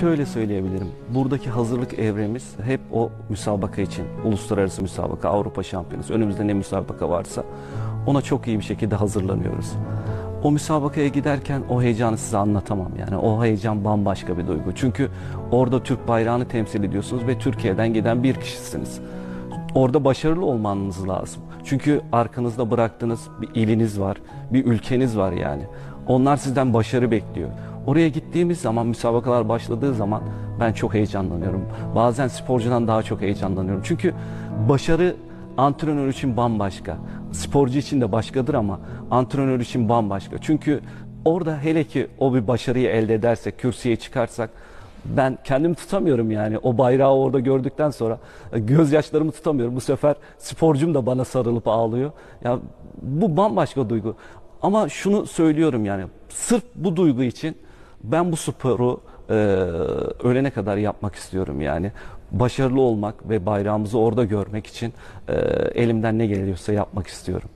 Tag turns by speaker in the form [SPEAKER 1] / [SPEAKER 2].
[SPEAKER 1] Şöyle söyleyebilirim. Buradaki hazırlık evremiz hep o müsabaka için. Uluslararası müsabaka, Avrupa Şampiyonası, önümüzde ne müsabaka varsa ona çok iyi bir şekilde hazırlanıyoruz. O müsabakaya giderken o heyecanı size anlatamam. Yani o heyecan bambaşka bir duygu. Çünkü orada Türk bayrağını temsil ediyorsunuz ve Türkiye'den giden bir kişisiniz. Orada başarılı olmanız lazım. Çünkü arkanızda bıraktığınız bir iliniz var, bir ülkeniz var yani. Onlar sizden başarı bekliyor. Oraya gittiğimiz zaman, müsabakalar başladığı zaman ben çok heyecanlanıyorum. Bazen sporcudan daha çok heyecanlanıyorum. Çünkü başarı antrenör için bambaşka. Sporcu için de başkadır ama antrenör için bambaşka. Çünkü orada hele ki o bir başarıyı elde edersek, kürsüye çıkarsak ben kendimi tutamıyorum yani o bayrağı orada gördükten sonra e, gözyaşlarımı tutamıyorum. Bu sefer sporcum da bana sarılıp ağlıyor. Ya bu bambaşka duygu. Ama şunu söylüyorum yani sırf bu duygu için ben bu sporu e, ölene kadar yapmak istiyorum yani. Başarılı olmak ve bayrağımızı orada görmek için e, elimden ne geliyorsa yapmak istiyorum.